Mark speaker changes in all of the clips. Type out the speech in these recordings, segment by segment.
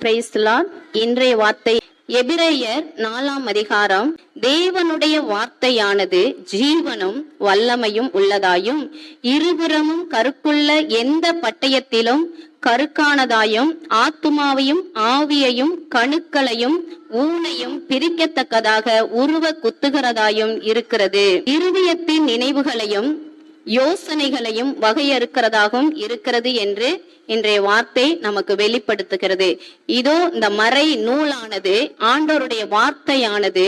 Speaker 1: பிரைஸ்லான் இன்றைய வார்த்தை எபிரேயர் நாலாம் அதிகாரம். தேவனுடைய வார்த்தையானது ஜீவனும் வல்லமையும் உள்ளதாயும் இருபுறமும் கருக்குள்ள எந்த பட்டயத்திலும் கருக்கானதாயும் ஆத்துமாவையும் ஆவியையும் கணுக்களையும் ஊனையும் பிரிக்கத்தக்கதாக உருவ குத்துகிறதாயும் இருக்கிறது. இருதயத்தின் நினைவுகளையும் யோசனைகளையும் வகையறுக்கிறதாகவும் இருக்கிறது என்று இன்றைய வார்த்தை நமக்கு வெளிப்படுத்துகிறது. இதோ இந்த மறை நூலானது ஆண்டோருடைய வார்த்தையானது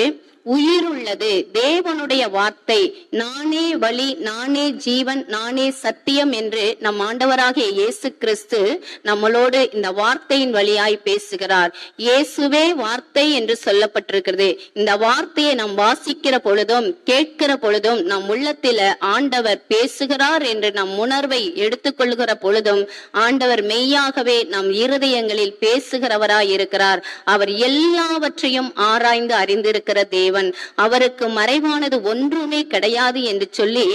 Speaker 1: உயிருள்ளது. தேவனுடைய வார்த்தை நானே வழி நானே ஜீவன் நானே சத்தியம் என்று நம் ஆண்டவராகிய இயேசு கிறிஸ்து நம்மளோடு இந்த வார்த்தையின் வழியாய் பேசுகிறார். இயேசுவே வார்த்தை என்று சொல்லப்பட்டிருக்கிறது. இந்த வார்த்தையை நாம் வாசிக்கிற பொழுதும் கேட்கிற பொழுதும் நம் உள்ளத்தில ஆண்டவர் பேசுகிறார் என்று நம் உணர்வை எடுத்துக்கொள்கிற பொழுதும் ஆண்டவர் மெய்யாகவே நம் இருதயங்களில் பேசுகிறவராய் இருக்கிறார். அவர் எல்லாவற்றையும் ஆராய்ந்து அறிந்திருக்கிற தேவன். அவருக்கு மறைவானது ஒன்றுமே கிடையாது என்று சொல்லி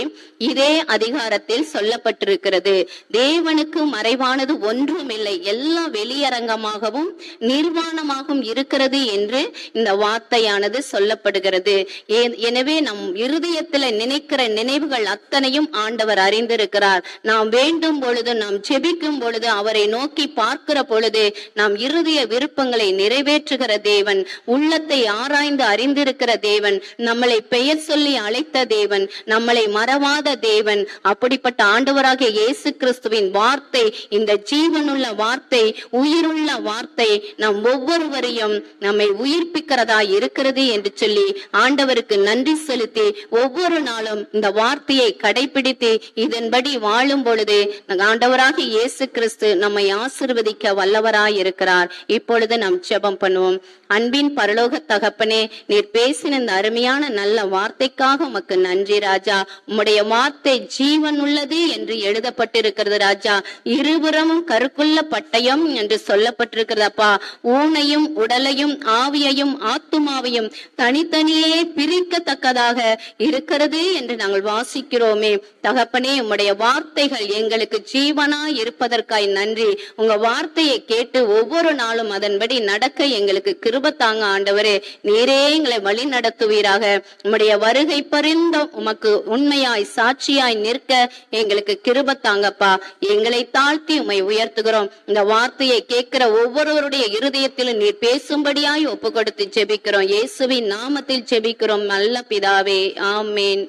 Speaker 1: இதே அதிகாரத்தில் சொல்லப்பட்டிருக்கிறது. தேவனுக்கு மறைவானது ஒன்றுமில்லை. எல்லாம் வெளியரங்கமாகவும் நிர்வாணமாகவும் இருக்கிறது என்று இந்த வார்த்தையானது சொல்லப்படுகிறது. எனவே நம் இருதயத்துல நினைக்கிற நினைவுகள் அத்தனையும் ஆண்டவர் அறிந்திருக்கிறார். நாம் வேண்டும் பொழுது நாம் ஜெபிக்கும் பொழுது அவரை நோக்கி பார்க்கிற பொழுது நாம் இருதய விருப்பங்களை நிறைவேற்றுகிற தேவன் உள்ளத்தை ஆராய்ந்து அறிந்திருக்கிற இருக்கிற தேவன் நம்மளை பெயர் சொல்லி அழைத்த தேவன் நம்மளை மறவாத தேவன். அப்படிப்பட்ட ஆண்டவராக இயேசு கிறிஸ்துவின் வார்த்தை இந்த ஜீவனுள்ள வார்த்தை உயிருள்ள வார்த்தை நம் ஒவ்வொருவரையும் நம்மை உயிர்ப்பிக்கிறதா இருக்கிறது என்று சொல்லி ஆண்டவருக்கு நன்றி செலுத்தி ஒவ்வொரு நாளும் இந்த வார்த்தையை கடைபிடித்து இதன்படி வாழும் பொழுது ஆண்டவராக இயேசு கிறிஸ்து நம்மை ஆசிர்வதிக்க வல்லவராய் இருக்கிறார். இப்பொழுது நாம் ஜெபம் பண்ணுவோம். அன்பின் பரலோக தகப்பனே நீர் பேசின இந்த அருமையான நல்ல வார்த்தைக்காக உமக்கு நன்றி ராஜா. உம்முடைய வார்த்தை ஜீவன் உள்ளது என்று எழுதப்பட்டிருக்கிறது ராஜா. இருபுறமும் கருக்குள்ள பட்டயம் என்று சொல்லப்பட்டிருக்கிறதப்பா ஊனையும் உடலையும் ஆவியையும் ஆத்துமாவையும் தனித்தனியே பிரிக்கத்தக்கதாக இருக்கிறது என்று நாங்கள் வாசிக்கிறோமே. தகப்பனே உம்முடைய வார்த்தைகள் எங்களுக்கு ஜீவனா இருப்பதற்காய் நன்றி. உங்க வார்த்தையை கேட்டு ஒவ்வொரு நாளும் அதன்படி நடக்க எங்களுக்கு கிருபத்தாங்க ஆண்டவரே நீரே எங்களை வழி நடத்துவீராக. உம்முடைய வருகை பரிந்தும் உமக்கு உண்மையாய் சாட்சியாய் நிற்க எங்களுக்கு கிருபத்தாங்கப்பா. எங்களை தாழ்த்தி உம்மை உயர்த்துகிறோம். இந்த வார்த்தையை கேட்கிற ஒவ்வொருவருடைய இருதயத்திலும் நீர் பேசும்படியாய் ஒப்பு கொடுத்து ஜெபிக்கிறோம். இயேசுவின் நாமத்தில் ஜெபிக்கிறோம். நல்ல பிதாவே ஆமேன்.